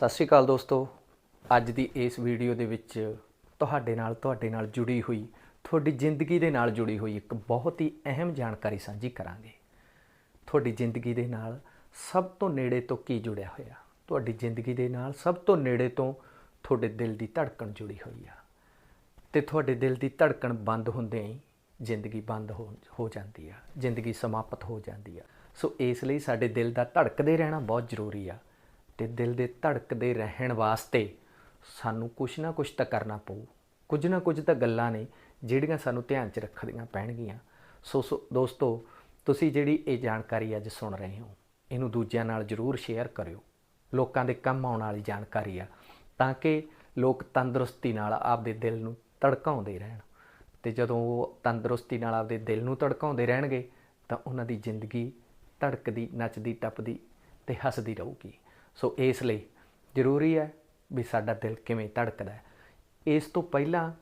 ਸਤਿ ਸ਼੍ਰੀ ਅਕਾਲ ਦੋਸਤੋ। ਅੱਜ ਦੀ ਇਸ ਵੀਡੀਓ ਦੇ ਵਿੱਚ ਤੁਹਾਡੇ ਨਾਲ ਤੁਹਾਡੇ ਨਾਲ ਜੁੜੀ ਹੋਈ, ਤੁਹਾਡੀ ਜ਼ਿੰਦਗੀ ਦੇ ਨਾਲ ਜੁੜੀ ਹੋਈ ਇੱਕ ਬਹੁਤ ਹੀ ਅਹਿਮ ਜਾਣਕਾਰੀ ਸਾਂਝੀ ਕਰਾਂਗੇ। ਤੁਹਾਡੀ ਜ਼ਿੰਦਗੀ ਦੇ ਨਾਲ ਸਭ ਤੋਂ ਨੇੜੇ ਤੋਂ ਕੀ ਜੁੜਿਆ ਹੋਇਆ? ਤੁਹਾਡੀ ਜ਼ਿੰਦਗੀ ਦੇ ਨਾਲ ਸਭ ਤੋਂ ਨੇੜੇ ਤੋਂ ਤੁਹਾਡੇ ਦਿਲ ਦੀ ਧੜਕਣ ਜੁੜੀ ਹੋਈ ਆ। ਤੇ ਤੁਹਾਡੇ ਦਿਲ ਦੀ ਧੜਕਣ ਬੰਦ ਹੁੰਦੇ ਹੀ ਜ਼ਿੰਦਗੀ ਬੰਦ ਹੋ ਹੋ ਜਾਂਦੀ ਆ। ਜ਼ਿੰਦਗੀ ਸਮਾਪਤ ਹੋ ਜਾਂਦੀ ਆ। ਸੋ ਇਸ ਲਈ ਸਾਡੇ ਦਿਲ ਦਾ ਧੜਕਦੇ ਰਹਿਣਾ ਬਹੁਤ ਜ਼ਰੂਰੀ ਆ। ਤੇ ਦਿਲ ਦੇ ਧੜਕਦੇ ਰਹਿਣ ਵਾਸਤੇ ਸਾਨੂੰ ਕੁਝ ਨਾ ਕੁਝ ਤਾਂ ਕਰਨਾ ਪਊ। ਕੁਝ ਨਾ ਕੁਝ ਤਾਂ ਗੱਲਾਂ ਨੇ ਜਿਹੜੀਆਂ ਸਾਨੂੰ ਧਿਆਨ 'ਚ ਰੱਖਣੀਆਂ ਪੈਣਗੀਆਂ। ਸੋ ਸੋ ਦੋਸਤੋ, ਤੁਸੀਂ ਜਿਹੜੀ ਇਹ ਜਾਣਕਾਰੀ ਅੱਜ ਸੁਣ ਰਹੇ ਹੋ, ਇਹਨੂੰ ਦੂਜਿਆਂ ਨਾਲ ਜ਼ਰੂਰ ਸ਼ੇਅਰ ਕਰਿਓ। ਲੋਕਾਂ ਦੇ ਕੰਮ ਆਉਣ ਵਾਲੀ ਜਾਣਕਾਰੀ ਆ, ਤਾਂ ਕਿ ਲੋਕ ਤੰਦਰੁਸਤੀ ਨਾਲ ਆਪਦੇ ਦਿਲ ਨੂੰ ਧੜਕਾਉਂਦੇ ਰਹਿਣ। ਤੇ ਜਦੋਂ ਉਹ ਤੰਦਰੁਸਤੀ ਨਾਲ ਆਪਦੇ ਦਿਲ ਨੂੰ ਧੜਕਾਉਂਦੇ ਰਹਿਣਗੇ, ਤਾਂ ਉਹਨਾਂ ਦੀ ਜ਼ਿੰਦਗੀ ਧੜਕਦੀ, ਨੱਚਦੀ, ਟੱਪਦੀ ਤੇ ਹੱਸਦੀ ਰਹੂਗੀ। ਸੋ ਇਸ ਲਈ ਜ਼ਰੂਰੀ ਹੈ ਵੀ ਸਾਡਾ ਦਿਲ ਕਿਵੇਂ ਧੜਕਦਾ ਹੈ। ਇਸ ਤੋਂ ਪਹਿਲਾਂ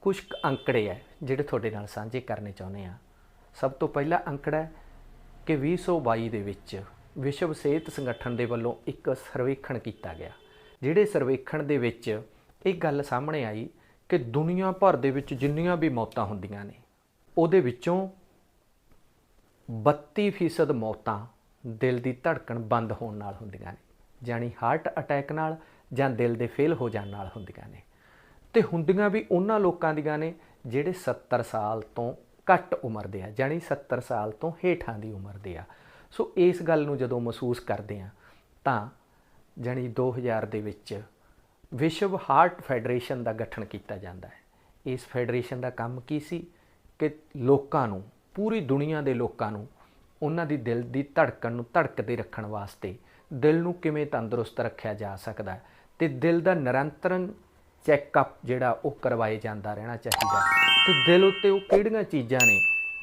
ਕੁਝ ਕੁ ਅੰਕੜੇ ਹੈ ਜਿਹੜੇ ਤੁਹਾਡੇ ਨਾਲ ਸਾਂਝੇ ਕਰਨੇ ਚਾਹੁੰਦੇ ਆ ਸਭ ਤੋਂ ਪਹਿਲਾ ਅੰਕੜਾ ਹੈ ਕਿ 2022 ਦੇ ਵਿੱਚ ਵਿਸ਼ਵ ਸਿਹਤ ਸੰਗਠਨ ਦੇ ਵੱਲੋਂ ਇੱਕ ਸਰਵੇਖਣ ਕੀਤਾ ਗਿਆ। ਜਿਹੜੇ ਸਰਵੇਖਣ ਦੇ ਵਿੱਚ ਇਹ ਗੱਲ ਸਾਹਮਣੇ ਆਈ ਕਿ ਦੁਨੀਆ ਭਰ ਦੇ ਵਿੱਚ ਜਿੰਨੀਆਂ ਵੀ ਮੌਤਾਂ ਹੁੰਦੀਆਂ ਨੇ, ਉਹਦੇ ਵਿੱਚੋਂ 32% ਮੌਤਾਂ ਦਿਲ ਦੀ ਧੜਕਣ ਬੰਦ ਹੋਣ ਨਾਲ ਹੁੰਦੀਆਂ ਨੇ। ਜਾਨੀ ਹਾਰਟ ਅਟੈਕ ਨਾਲ ਜਾਂ ਦਿਲ ਦੇ ਫੇਲ ਹੋ ਜਾਣ ਨਾਲ ਹੁੰਦੀਆਂ ਨੇ। ਤੇ ਹੁੰਦੀਆਂ ਵੀ ਉਹਨਾਂ ਲੋਕਾਂ ਦੀਆਂ ਨੇ ਜਿਹੜੇ 70 ਸਾਲ ਤੋਂ ਘੱਟ ਉਮਰ ਦੇ ਆ ਜਾਨੀ 70 ਸਾਲ ਤੋਂ ਹੇਠਾਂ ਦੀ ਉਮਰ ਦੇ ਆ। ਸੋ ਇਸ ਗੱਲ ਨੂੰ ਜਦੋਂ ਮਹਿਸੂਸ ਕਰਦੇ ਆ, ਤਾਂ ਜਾਨੀ 2000 ਦੇ ਵਿੱਚ ਵਿਸ਼ਵ ਹਾਰਟ ਫੈਡਰੇਸ਼ਨ ਦਾ ਗਠਨ ਕੀਤਾ ਜਾਂਦਾ ਹੈ। ਇਸ ਫੈਡਰੇਸ਼ਨ ਦਾ ਕੰਮ ਕੀ ਸੀ? ਕਿ ਲੋਕਾਂ ਨੂੰ, ਪੂਰੀ ਦੁਨੀਆ ਦੇ ਲੋਕਾਂ ਨੂੰ ਉਹਨਾਂ ਦੀ ਦਿਲ ਦੀ ਧੜਕਣ ਨੂੰ ਧੜਕਦੇ ਰੱਖਣ ਵਾਸਤੇ ਦਿਲ ਨੂੰ ਕਿਵੇਂ ਤੰਦਰੁਸਤ ਰੱਖਿਆ ਜਾ ਸਕਦਾ ਹੈ ਤੇ ਦਿਲ ਦਾ ਨਿਰੰਤਰਨ ਚੈੱਕਅਪ ਜਿਹੜਾ ਉਹ ਕਰਵਾਏ ਜਾਂਦਾ ਰਹਿਣਾ ਚਾਹੀਦਾ ਤੇ ਦਿਲ ਉੱਤੇ ਉਹ ਕਿਹੜੀਆਂ ਚੀਜ਼ਾਂ ਨੇ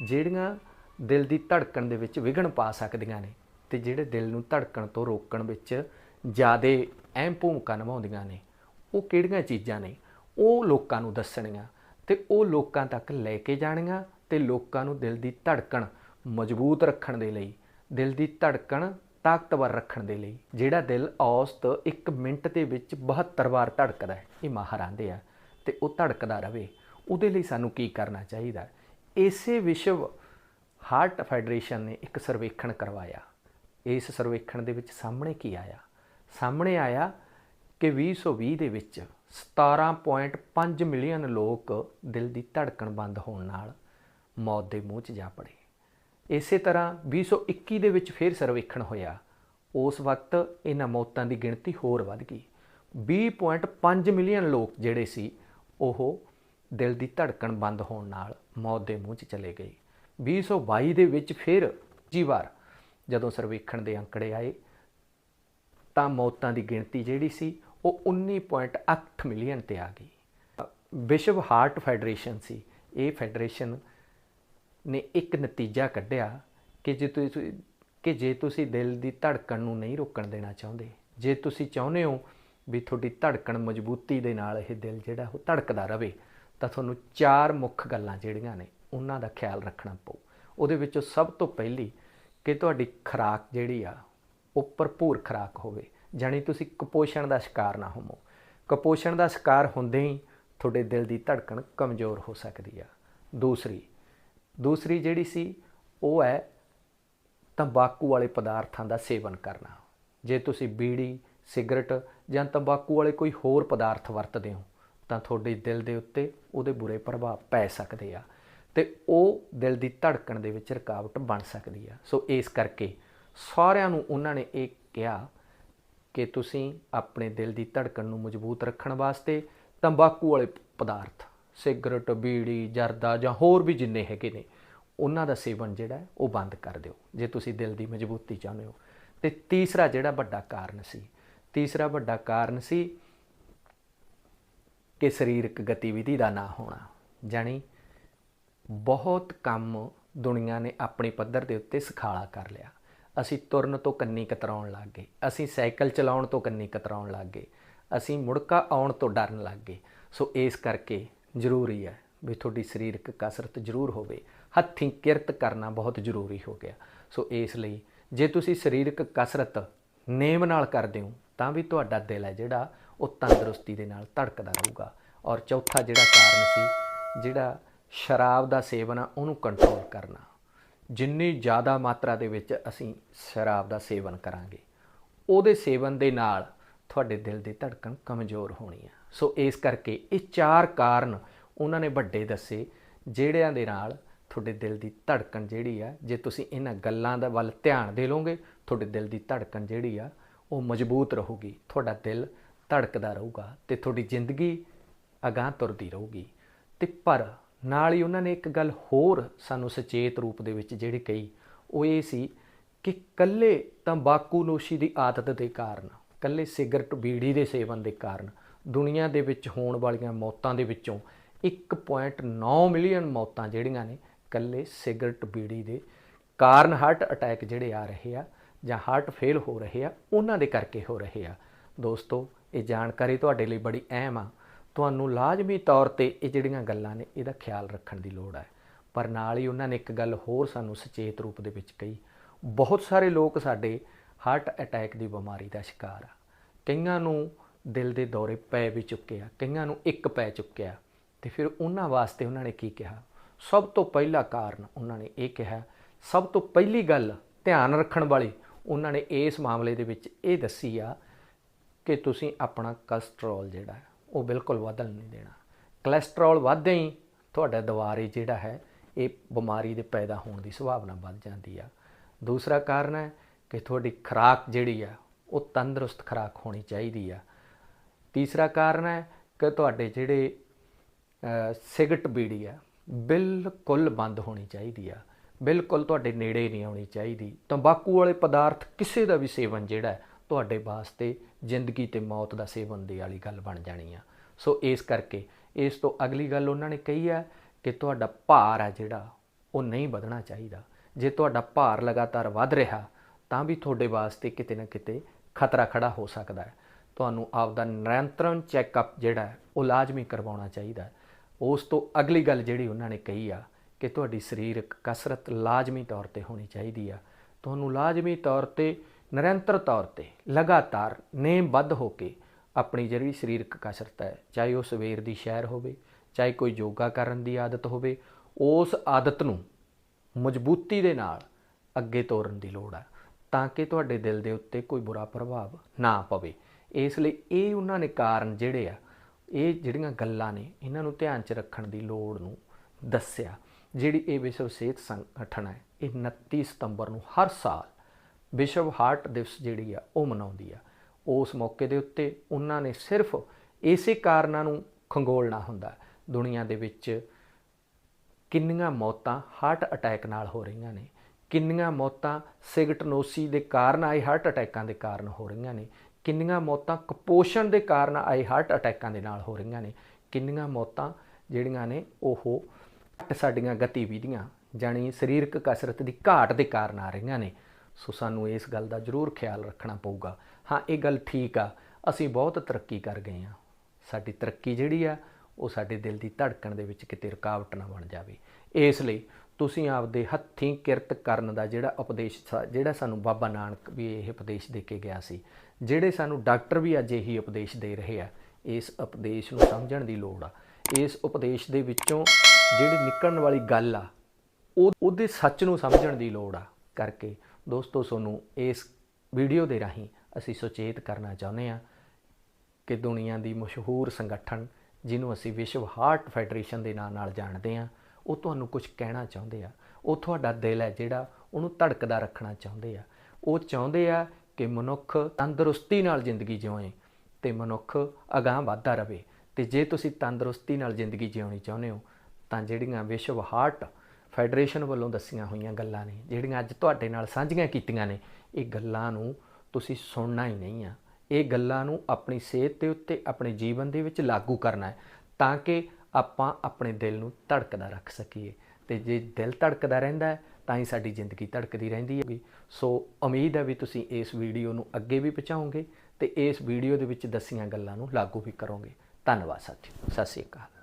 ਜਿਹੜੀਆਂ ਦਿਲ ਦੀ ਧੜਕਣ ਦੇ ਵਿੱਚ ਵਿਘਨ ਪਾ ਸਕਦੀਆਂ ਨੇ ਤੇ ਜਿਹੜੇ ਦਿਲ ਨੂੰ ਧੜਕਣ ਤੋਂ ਰੋਕਣ ਵਿੱਚ ਜ਼ਿਆਦਾ ਅਹਿਮ ਭੂਮਿਕਾ ਨਿਭਾਉਂਦੀਆਂ ਨੇ, ਉਹ ਕਿਹੜੀਆਂ ਚੀਜ਼ਾਂ ਨੇ? ਉਹ ਲੋਕਾਂ ਨੂੰ ਦੱਸਣੀਆਂ ਤੇ ਉਹ ਲੋਕਾਂ ਤੱਕ ਲੈ ਕੇ ਜਾਣੀਆਂ ਤੇ ਲੋਕਾਂ ਨੂੰ ਦਿਲ ਦੀ ਧੜਕਣ ਮਜ਼ਬੂਤ ਰੱਖਣ ਦੇ ਲਈ, ਦਿਲ ਦੀ ਧੜਕਣ ਤਾਕਤਵਰ ਰੱਖਣ ਦੇ ਲਈ ਜਿਹੜਾ ਦਿਲ ਔਸਤ 1 ਮਿੰਟ ਦੇ ਵਿੱਚ 72 ਵਾਰ ਧੜਕਦਾ ਹੈ, ਇਹ ਮਾਹਰ ਆਂਦੇ ਆ, ਤੇ ਉਹ ਧੜਕਦਾ ਰਵੇ, ਉਹਦੇ ਲਈ ਸਾਨੂੰ ਕੀ ਕਰਨਾ ਚਾਹੀਦਾ? ਇਸੇ ਵਿਸ਼ਵ ਹਾਰਟ ਫੈਡਰੇਸ਼ਨ ਨੇ ਇੱਕ ਸਰਵੇਖਣ ਕਰਵਾਇਆ। ਇਸ ਸਰਵੇਖਣ ਦੇ ਵਿੱਚ ਸਾਹਮਣੇ ਕੀ ਆਇਆ? ਸਾਹਮਣੇ ਆਇਆ ਕਿ 2020 ਦੇ ਵਿੱਚ 17.5 ਮਿਲੀਅਨ ਲੋਕ ਦਿਲ ਦੀ ਧੜਕਣ ਬੰਦ ਹੋਣ ਨਾਲ ਮੌਤ ਦੇ ਮੂੰਹ 'ਚ ਜਾ ਪੜੇ। ਇਸੇ ਤਰ੍ਹਾਂ 2021 ਦੇ ਵਿੱਚ ਫਿਰ ਸਰਵੇਖਣ ਹੋਇਆ, ਉਸ ਵਕਤ ਇਹਨਾਂ ਮੌਤਾਂ ਦੀ ਗਿਣਤੀ ਹੋਰ ਵੱਧ ਗਈ। 20.5 ਮਿਲੀਅਨ ਲੋਕ ਜਿਹੜੇ ਸੀ, ਉਹ ਦਿਲ ਦੀ ਧੜਕਣ ਬੰਦ ਹੋਣ ਨਾਲ ਮੌਤ ਦੇ ਮੂੰਹ 'ਚ ਚਲੇ ਗਏ। 2022 ਦੇ ਵਿੱਚ ਫਿਰ ਜੀ ਵਾਰ ਜਦੋਂ ਸਰਵੇਖਣ ਦੇ ਅੰਕੜੇ ਆਏ, ਤਾਂ ਮੌਤਾਂ ਦੀ ਗਿਣਤੀ ਜਿਹੜੀ ਸੀ, ਉਹ 19.8 ਮਿਲੀਅਨ ਤੇ ਆ ਗਈ। ਵਿਸ਼ਵ ਹਾਰਟ ਫੈਡਰੇਸ਼ਨ ਸੀ। ਇਹ ਫੈਡਰੇਸ਼ਨ ਨੇ ਇੱਕ ਨਤੀਜਾ ਕੱਢਿਆ ਕਿ ਜੇ ਤੁਸੀਂ ਕਿ ਜੇ ਤੁਸੀਂ ਦਿਲ ਦੀ ਧੜਕਣ ਨੂੰ ਨਹੀਂ ਰੋਕਣ ਦੇਣਾ ਚਾਹੁੰਦੇ, ਜੇ ਤੁਸੀਂ ਚਾਹੁੰਦੇ ਹੋ ਵੀ ਤੁਹਾਡੀ ਧੜਕਣ ਮਜ਼ਬੂਤੀ ਦੇ ਨਾਲ ਇਹ ਦਿਲ ਜਿਹੜਾ ਉਹ ਧੜਕਦਾ ਰਹੇ ਤਾਂ ਤੁਹਾਨੂੰ ਚਾਰ ਮੁੱਖ ਗੱਲਾਂ ਜਿਹੜੀਆਂ ਨੇ ਉਹਨਾਂ ਦਾ ਖਿਆਲ ਰੱਖਣਾ ਪਊ। ਉਹਦੇ ਵਿੱਚੋਂ ਸਭ ਤੋਂ ਪਹਿਲੀ ਕਿ ਤੁਹਾਡੀ ਖੁਰਾਕ ਜਿਹੜੀ ਆ, ਉਹ ਭਰਪੂਰ ਖੁਰਾਕ ਹੋਵੇ, ਜਾਣੀ ਤੁਸੀਂ ਕੁਪੋਸ਼ਣ ਦਾ ਸ਼ਿਕਾਰ ਨਾ ਹੋਵੋ। ਕੁਪੋਸ਼ਣ ਦਾ ਸ਼ਿਕਾਰ ਹੁੰਦੇ ਹੀ ਤੁਹਾਡੇ ਦਿਲ ਦੀ ਧੜਕਣ ਕਮਜ਼ੋਰ ਹੋ ਸਕਦੀ ਆ। ਦੂਸਰੀ ਦੂਸਰੀ ਜਿਹੜੀ ਸੀ, ਉਹ ਹੈ ਤੰਬਾਕੂ ਵਾਲੇ ਪਦਾਰਥਾਂ ਦਾ ਸੇਵਨ ਕਰਨਾ। ਜੇ ਤੁਸੀਂ ਬੀੜੀ, ਸਿਗਰਟ ਜਾਂ ਤੰਬਾਕੂ ਵਾਲੇ ਕੋਈ ਹੋਰ ਪਦਾਰਥ ਵਰਤਦੇ ਹੋ, ਤਾਂ ਤੁਹਾਡੇ ਦਿਲ ਦੇ ਉੱਤੇ ਉਹਦੇ ਬੁਰੇ ਪ੍ਰਭਾਵ ਪੈ ਸਕਦੇ ਆ ਤੇ ਉਹ ਦਿਲ ਦੀ ਧੜਕਣ ਦੇ ਵਿੱਚ ਰੁਕਾਵਟ ਬਣ ਸਕਦੀ ਆ। ਸੋ ਇਸ ਕਰਕੇ ਸਾਰਿਆਂ ਨੂੰ ਉਹਨਾਂ ਨੇ ਇਹ ਕਿਹਾ ਕਿ ਤੁਸੀਂ ਆਪਣੇ ਦਿਲ ਦੀ ਧੜਕਣ ਨੂੰ ਮਜ਼ਬੂਤ ਰੱਖਣ ਵਾਸਤੇ ਤੰਬਾਕੂ ਵਾਲੇ ਪਦਾਰਥ ਸਿਗਰਟ, ਬੀੜੀ, ਜਰਦਾ ਜਾਂ ਹੋਰ ਵੀ ਜਿੰਨੇ ਹੈਗੇ ਨੇ, ਉਹਨਾਂ ਦਾ ਸੇਵਨ ਜਿਹੜਾ ਉਹ ਬੰਦ ਕਰ ਦਿਓ, ਜੇ ਤੁਸੀਂ ਦਿਲ ਦੀ ਮਜ਼ਬੂਤੀ ਚਾਹੁੰਦੇ ਹੋ। ਤੇ ਤੀਸਰਾ ਜਿਹੜਾ ਵੱਡਾ ਕਾਰਨ ਸੀ, ਤੀਸਰਾ ਵੱਡਾ ਕਾਰਨ ਸੀ ਕਿ ਸਰੀਰਕ ਗਤੀਵਿਧੀ ਦਾ ਨਾ ਹੋਣਾ, ਜਾਣੀ ਬਹੁਤ ਕੰਮ ਦੁਨੀਆ ਨੇ ਆਪਣੇ ਪੱਧਰ ਦੇ ਉੱਤੇ ਸਖਾਲਾ ਕਰ ਲਿਆ। ਅਸੀਂ ਤੁਰਨ ਤੋਂ ਕੰਨੀ ਕਤਰਾਉਣ ਲੱਗ ਗਏ, ਅਸੀਂ ਸਾਈਕਲ ਚਲਾਉਣ ਤੋਂ ਕੰਨੀ ਕਤਰਾਉਣ ਲੱਗ ਗਏ, ਅਸੀਂ ਮੁੜਕਾ ਆਉਣ ਤੋਂ ਡਰਨ ਲੱਗ ਗਏ। ਸੋ ਇਸ ਕਰਕੇ ਜ਼ਰੂਰੀ ਹੈ ਵੀ ਤੁਹਾਡੀ ਸਰੀਰਕ ਕਸਰਤ ਜ਼ਰੂਰ ਹੋਵੇ। ਹੱਥੀਂ ਕਿਰਤ ਕਰਨਾ ਬਹੁਤ ਜ਼ਰੂਰੀ ਹੋ ਗਿਆ। ਸੋ ਇਸ ਲਈ ਜੇ ਤੁਸੀਂ ਸਰੀਰਕ ਕਸਰਤ ਨੇਮ ਨਾਲ ਕਰਦੇ ਹੋ, ਤਾਂ ਵੀ ਤੁਹਾਡਾ ਦਿਲ ਹੈ ਜਿਹੜਾ ਉਹ ਤੰਦਰੁਸਤੀ ਦੇ ਨਾਲ ਧੜਕਦਾ ਰਹੂਗਾ। ਔਰ ਚੌਥਾ ਜਿਹੜਾ ਕਾਰਨ ਸੀ, ਜਿਹੜਾ ਸ਼ਰਾਬ ਦਾ ਸੇਵਨ ਆ, ਉਹਨੂੰ ਕੰਟਰੋਲ ਕਰਨਾ। ਜਿੰਨੀ ਜ਼ਿਆਦਾ ਮਾਤਰਾ ਦੇ ਵਿੱਚ ਅਸੀਂ ਸ਼ਰਾਬ ਦਾ ਸੇਵਨ ਕਰਾਂਗੇ, ਉਹਦੇ ਸੇਵਨ ਦੇ ਨਾਲ ਤੁਹਾਡੇ ਦਿਲ ਦੀ ਧੜਕਣ ਕਮਜ਼ੋਰ ਹੋਣੀ ਆ। ਸੋ ਇਸ ਕਰਕੇ ਇਹ ਚਾਰ ਕਾਰਨ ਉਹਨਾਂ ਨੇ ਵੱਡੇ ਦੱਸੇ, ਜਿਹੜਿਆਂ ਦੇ ਨਾਲ ਤੁਹਾਡੇ ਦਿਲ ਦੀ ਧੜਕਣ ਜਿਹੜੀ ਆ, ਜੇ ਤੁਸੀਂ ਇਹਨਾਂ ਗੱਲਾਂ ਦਾ ਵੱਲ ਧਿਆਨ ਦੇ ਲਓਗੇ, ਤੁਹਾਡੇ ਦਿਲ ਦੀ ਧੜਕਣ ਜਿਹੜੀ ਆ, ਉਹ ਮਜ਼ਬੂਤ ਰਹੂਗੀ, ਤੁਹਾਡਾ ਦਿਲ ਧੜਕਦਾ ਰਹੂਗਾ ਤੇ ਤੁਹਾਡੀ ਜ਼ਿੰਦਗੀ ਅਗਾਂਹ ਤੁਰਦੀ ਰਹੂਗੀ। ਤੇ ਪਰ ਨਾਲ ਹੀ ਉਹਨਾਂ ਨੇ ਇੱਕ ਗੱਲ ਹੋਰ ਸਾਨੂੰ ਸੁਚੇਤ ਰੂਪ ਦੇ ਵਿੱਚ ਜਿਹੜੀ ਕਹੀ, ਉਹ ਇਹ ਸੀ ਕਿ ਕੱਲੇ ਤੰਬਾਕੂ ਨੋਸ਼ੀ ਦੀ ਆਦਤ ਦੇ ਕਾਰਨ ਕੱਲੇ ਸਿਗਰਟ ਬੀੜੀ ਦੇ ਸੇਵਨ ਦੇ ਕਾਰਨ ਦੁਨੀਆ ਦੇ ਵਿੱਚ ਹੋਣ ਵਾਲੀਆਂ ਮੌਤਾਂ ਦੇ ਵਿੱਚੋਂ 1.9 ਮਿਲੀਅਨ ਮੌਤਾਂ ਜਿਹੜੀਆਂ ਨੇ ਕੱਲੇ ਸਿਗਰਟ ਬੀੜੀ ਦੇ ਕਾਰਨ ਹਾਰਟ ਅਟੈਕ ਜਿਹੜੇ ਆ ਰਹੇ ਆ ਜਾਂ ਹਾਰਟ ਫੇਲ ਹੋ ਰਹੇ ਆ, ਉਹਨਾਂ ਦੇ ਕਰਕੇ ਹੋ ਰਹੇ ਆ। ਦੋਸਤੋ, ਇਹ ਜਾਣਕਾਰੀ ਤੁਹਾਡੇ ਲਈ ਬੜੀ ਅਹਿਮ ਆ। ਤੁਹਾਨੂੰ ਲਾਜ਼ਮੀ ਤੌਰ ਤੇ ਇਹ ਜਿਹੜੀਆਂ ਗੱਲਾਂ ਨੇ, ਇਹਦਾ ਖਿਆਲ ਰੱਖਣ ਦੀ ਲੋੜ ਹੈ ਪਰ ਨਾਲ ਹੀ ਉਹਨਾਂ ਨੇ ਇੱਕ ਗੱਲ ਹੋਰ ਸਾਨੂੰ ਸੁਚੇਤ ਰੂਪ ਦੇ ਵਿੱਚ ਕਹੀ। ਬਹੁਤ ਸਾਰੇ ਲੋਕ ਸਾਡੇ ਹਾਰਟ ਅਟੈਕ ਦੀ ਬਿਮਾਰੀ ਦਾ ਸ਼ਿਕਾਰ ਆ। ਕਈਆਂ ਨੂੰ ਦਿਲ ਦੇ ਦੌਰੇ ਪੈ ਵੀ ਚੁੱਕੇ ਆ, ਕਈਆਂ ਨੂੰ ਇੱਕ ਪੈ ਚੁੱਕਿਆ। ਤੇ ਫਿਰ ਉਹਨਾਂ ਵਾਸਤੇ ਉਹਨਾਂ ਨੇ ਕੀ ਕਿਹਾ? ਸਭ ਤੋਂ ਪਹਿਲਾ ਕਾਰਨ ਉਹਨਾਂ ਨੇ ਇਹ ਕਿਹਾ, ਸਭ ਤੋਂ ਪਹਿਲੀ ਗੱਲ ਧਿਆਨ ਰੱਖਣ ਵਾਲੀ ਉਹਨਾਂ ਨੇ ਇਸ ਮਾਮਲੇ ਦੇ ਵਿੱਚ ਇਹ ਦੱਸੀ ਆ ਕਿ ਤੁਸੀਂ ਆਪਣਾ ਕੋਲੇਸਟ੍ਰੋਲ ਜਿਹੜਾ ਉਹ ਬਿਲਕੁਲ ਵਧਣ ਨਹੀਂ ਦੇਣਾ। ਕੋਲੇਸਟ੍ਰੋਲ ਵੱਧਦੇ ਹੀ ਤੁਹਾਡਾ ਦੁਆਰੇ ਜਿਹੜਾ ਹੈ, ਇਹ ਬਿਮਾਰੀ ਦੇ ਪੈਦਾ ਹੋਣ ਦੀ ਸੰਭਾਵਨਾ ਵੱਧ ਜਾਂਦੀ ਆ। ਦੂਸਰਾ ਕਾਰਨ ਹੈ ਕਿ ਤੁਹਾਡੀ ਖੁਰਾਕ ਜਿਹੜੀ ਆ, ਉਹ ਤੰਦਰੁਸਤ ਖੁਰਾਕ ਹੋਣੀ ਚਾਹੀਦੀ ਆ। ਤੀਸਰਾ ਕਾਰਨ ਹੈ ਕਿ ਤੁਹਾਡੇ ਜਿਹੜੇ ਸਿਗਰਟ ਬੀੜੀ ਆ, ਬਿਲਕੁਲ ਬੰਦ ਹੋਣੀ ਚਾਹੀਦੀ ਆ। ਬਿਲਕੁਲ ਤੁਹਾਡੇ ਨੇੜੇ ਨਹੀਂ ਆਉਣੀ ਚਾਹੀਦੀ। ਤੰਬਾਕੂ ਵਾਲੇ ਪਦਾਰਥ ਕਿਸੇ ਦਾ ਵੀ ਸੇਵਨ ਜਿਹੜਾ ਤੁਹਾਡੇ ਵਾਸਤੇ ਜ਼ਿੰਦਗੀ ਤੇ ਮੌਤ ਦਾ ਸੇਵਨ ਦੇ ਵਾਲੀ ਗੱਲ ਬਣ ਜਾਣੀ ਆ। ਸੋ ਇਸ ਕਰਕੇ, ਇਸ ਤੋਂ ਅਗਲੀ ਗੱਲ ਉਹਨਾਂ ਨੇ ਕਹੀ ਆ ਕਿ ਤੁਹਾਡਾ ਭਾਰ ਆ ਜਿਹੜਾ, ਉਹ ਨਹੀਂ ਵਧਣਾ ਚਾਹੀਦਾ। ਜੇ ਤੁਹਾਡਾ ਭਾਰ ਲਗਾਤਾਰ ਵੱਧ ਰਿਹਾ ਤਾਂ ਵੀ ਤੁਹਾਡੇ ਵਾਸਤੇ ਕਿਤੇ ਨਾ ਕਿਤੇ ਖਤਰਾ ਖੜਾ ਹੋ ਸਕਦਾ ਹੈ। ਤੁਹਾਨੂੰ ਆਪਦਾ ਨਿਰੰਤਰਣ ਚੈੱਕਅਪ ਜਿਹੜਾ ਹੈ, ਉਹ ਲਾਜ਼ਮੀ ਕਰਵਾਉਣਾ ਚਾਹੀਦਾ ਹੈ। ਉਸ ਤੋਂ ਅਗਲੀ ਗੱਲ ਜਿਹੜੀ ਉਹਨਾਂ ਨੇ ਕਹੀ ਆ ਕਿ ਤੁਹਾਡੀ ਸਰੀਰਕ ਕਸਰਤ ਲਾਜ਼ਮੀ ਤੌਰ ਤੇ ਹੋਣੀ ਚਾਹੀਦੀ ਆ। ਤੁਹਾਨੂੰ ਲਾਜ਼ਮੀ ਤੌਰ ਤੇ, ਨਿਰੰਤਰ ਤੌਰ ਤੇ ਲਗਾਤਾਰ ਨੇਮਬੱਧ ਹੋ ਕੇ ਆਪਣੀ ਜਿਹੜੀ ਸਰੀਰਕ ਕਸਰਤ ਹੈ, ਚਾਹੇ ਉਹ ਸਵੇਰ ਦੀ ਸੈਰ ਹੋਵੇ, ਚਾਹੇ ਕੋਈ ਯੋਗਾ ਕਰਨ ਦੀ ਆਦਤ ਹੋਵੇ, ਉਸ ਆਦਤ ਨੂੰ ਮਜ਼ਬੂਤੀ ਦੇ ਨਾਲ ਅੱਗੇ ਤੋਰਨ ਦੀ ਲੋੜ ਹੈ ਤਾਂ ਕਿ ਤੁਹਾਡੇ ਦਿਲ ਦੇ ਉੱਤੇ ਕੋਈ ਬੁਰਾ ਪ੍ਰਭਾਵ ਨਾ ਪਵੇ। ਇਸ ਲਈ ਇਹ ਉਹਨਾਂ ਨੇ ਕਾਰਨ ਜਿਹੜੇ ਆ, ਇਹ ਜਿਹੜੀਆਂ ਗੱਲਾਂ ਨੇ, ਇਹਨਾਂ ਨੂੰ ਧਿਆਨ 'ਚ ਰੱਖਣ ਦੀ ਲੋੜ ਨੂੰ ਦੱਸਿਆ, ਜਿਹੜੀ ਇਹ ਵਿਸ਼ਵ ਸਿਹਤ ਸੰਗਠਨ ਹੈ, ਇਹ 29 ਸਤੰਬਰ ਨੂੰ ਹਰ ਸਾਲ ਵਿਸ਼ਵ ਹਾਰਟ ਦਿਵਸ ਜਿਹੜੀ ਆ, ਉਹ ਮਨਾਉਂਦੀ ਆ। ਉਸ ਮੌਕੇ ਦੇ ਉੱਤੇ ਉਹਨਾਂ ਨੇ ਸਿਰਫ ਇਸੇ ਕਾਰਨਾਂ ਨੂੰ ਖੰਗੋਲਣਾ ਹੁੰਦਾ। ਦੁਨੀਆ ਦੇ ਵਿੱਚ ਕਿੰਨੀਆਂ ਮੌਤਾਂ ਹਾਰਟ ਅਟੈਕ ਨਾਲ ਹੋ ਰਹੀਆਂ ਨੇ। ਕਿੰਨੀਆਂ ਮੌਤਾਂ ਸਿਗਟਨੋਸੀ ਦੇ ਕਾਰਨ ਆਏ, ਹਾਰਟ ਅਟੈਕਾਂ ਦੇ ਕਾਰਨ ਹੋ ਰਹੀਆਂ ਨੇ? ਕਿੰਨੀਆਂ ਮੌਤਾਂ ਕੁਪੋਸ਼ਣ ਦੇ ਕਾਰਨ ਆਏ, ਹਾਰਟ ਅਟੈਕਾਂ ਦੇ ਨਾਲ ਹੋ ਰਹੀਆਂ ਨੇ? ਕਿੰਨੀਆਂ ਮੌਤਾਂ ਜਿਹੜੀਆਂ ਨੇ, ਉਹ ਸਾਡੀਆਂ ਗਤੀਵਿਧੀਆਂ ਜਾਣੀ ਸਰੀਰਕ ਕਸਰਤ ਦੀ ਘਾਟ ਦੇ ਕਾਰਨ ਆ ਰਹੀਆਂ ਨੇ? ਸੋ ਸਾਨੂੰ ਇਸ ਗੱਲ ਦਾ ਜ਼ਰੂਰ ਖਿਆਲ ਰੱਖਣਾ ਪਊਗਾ। ਹਾਂ, ਇਹ ਗੱਲ ਠੀਕ ਆ, ਅਸੀਂ ਬਹੁਤ ਤਰੱਕੀ ਕਰ ਗਏ ਆ ਸਾਡੀ ਤਰੱਕੀ ਜਿਹੜੀ ਆ, ਉਹ ਸਾਡੇ ਦਿਲ ਦੀ ਧੜਕਣ ਦੇ ਵਿੱਚ ਕਿਤੇ ਰੁਕਾਵਟ ਨਾ ਬਣ ਜਾਵੇ। ਇਸ ਲਈ ਤੁਸੀਂ ਆਪਦੇ ਹੱਥੀਂ ਕਿਰਤ ਕਰਨ ਦਾ ਜਿਹੜਾ ਉਪਦੇਸ਼ ਸਾ- ਜਿਹੜਾ ਸਾਨੂੰ ਬਾਬਾ ਨਾਨਕ ਵੀ ਇਹ ਉਪਦੇਸ਼ ਦੇ ਕੇ ਗਿਆ ਸੀ, ਜਿਹੜੇ ਸਾਨੂੰ ਡਾਕਟਰ ਵੀ ਅੱਜ ਇਹੀ ਉਪਦੇਸ਼ ਦੇ ਰਹੇ ਆ, ਇਸ ਉਪਦੇਸ਼ ਨੂੰ ਸਮਝਣ ਦੀ ਲੋੜ ਆ। ਇਸ ਉਪਦੇਸ਼ ਦੇ ਵਿੱਚੋਂ ਜਿਹੜੀ ਨਿਕਲਣ ਵਾਲੀ ਗੱਲ ਆ, ਉਹ, ਉਹਦੇ ਸੱਚ ਨੂੰ ਸਮਝਣ ਦੀ ਲੋੜ ਆ ਕਰਕੇ ਦੋਸਤੋ, ਤੁਹਾਨੂੰ ਇਸ ਵੀਡੀਓ ਦੇ ਰਾਹੀਂ ਅਸੀਂ ਸੁਚੇਤ ਕਰਨਾ ਚਾਹੁੰਦੇ ਆ ਕਿ ਦੁਨੀਆ ਦੀ ਮਸ਼ਹੂਰ ਸੰਗਠਨ, ਜਿਹਨੂੰ ਅਸੀਂ ਵਿਸ਼ਵ ਹਾਰਟ ਫੈਡਰੇਸ਼ਨ ਦੇ ਨਾਂ ਨਾਲ ਜਾਣਦੇ ਆ ਉਹ ਤੁਹਾਨੂੰ ਕੁਝ ਕਹਿਣਾ ਚਾਹੁੰਦੇ ਆ, ਉਹ ਤੁਹਾਡਾ ਦਿਲ ਹੈ ਜਿਹੜਾ ਉਹਨੂੰ ਧੜਕਦਾ ਰੱਖਣਾ ਚਾਹੁੰਦੇ ਆ। ਉਹ ਚਾਹੁੰਦੇ ਆ ਕਿ ਮਨੁੱਖ ਤੰਦਰੁਸਤੀ ਨਾਲ ਜ਼ਿੰਦਗੀ ਜਿਉਏ ਤੇ ਮਨੁੱਖ ਅਗਾਂਹ ਵਧਦਾ ਰਹੇ ਤੇ ਜੇ ਤੁਸੀਂ ਤੰਦਰੁਸਤੀ ਨਾਲ ਜ਼ਿੰਦਗੀ ਜਿਉਣੀ ਚਾਹੁੰਦੇ ਹੋ, ਤਾਂ ਜਿਹੜੀਆਂ ਵਿਸ਼ਵ ਹਾਰਟ ਫੈਡਰੇਸ਼ਨ ਵੱਲੋਂ ਦੱਸੀਆਂ ਹੋਈਆਂ ਗੱਲਾਂ ਨੇ, ਜਿਹੜੀਆਂ ਅੱਜ ਤੁਹਾਡੇ ਨਾਲ ਸਾਂਝੀਆਂ ਕੀਤੀਆਂ ਨੇ, ਇਹ ਗੱਲਾਂ ਨੂੰ ਤੁਸੀਂ ਸੁਣਨਾ ਹੀ ਨਹੀਂ ਆ। ਇਹ ਗੱਲਾਂ ਨੂੰ ਆਪਣੀ ਸਿਹਤ ਦੇ ਉੱਤੇ, ਆਪਣੇ ਜੀਵਨ ਦੇ ਵਿੱਚ ਲਾਗੂ ਕਰਨਾ ਹੈ, ਤਾਂ ਕਿ ਆਪਾਂ ਆਪਣੇ ਦਿਲ ਨੂੰ ਧੜਕਦਾ ਰੱਖ ਸਕੀਏ। ਤੇ ਜੇ ਦਿਲ ਧੜਕਦਾ ਰਹਿੰਦਾ ਹੈ, ਤਾਂ ਹੀ ਸਾਡੀ ਜ਼ਿੰਦਗੀ ਧੜਕਦੀ ਰਹਿੰਦੀ ਹੈ ਸੋ ਉਮੀਦ ਹੈ ਵੀ ਤੁਸੀਂ ਇਸ ਵੀਡੀਓ ਨੂੰ ਅੱਗੇ ਵੀ ਪਹੁੰਚਾਓਗੇ ਤੇ ਇਸ ਵੀਡੀਓ ਦੇ ਵਿੱਚ ਦੱਸੀਆਂ ਗੱਲਾਂ ਨੂੰ ਲਾਗੂ ਵੀ ਕਰੋਗੇ। ਧੰਨਵਾਦ ਸਾਥੀਓ। ਸਤਿ ਸ਼੍ਰੀ ਅਕਾਲ।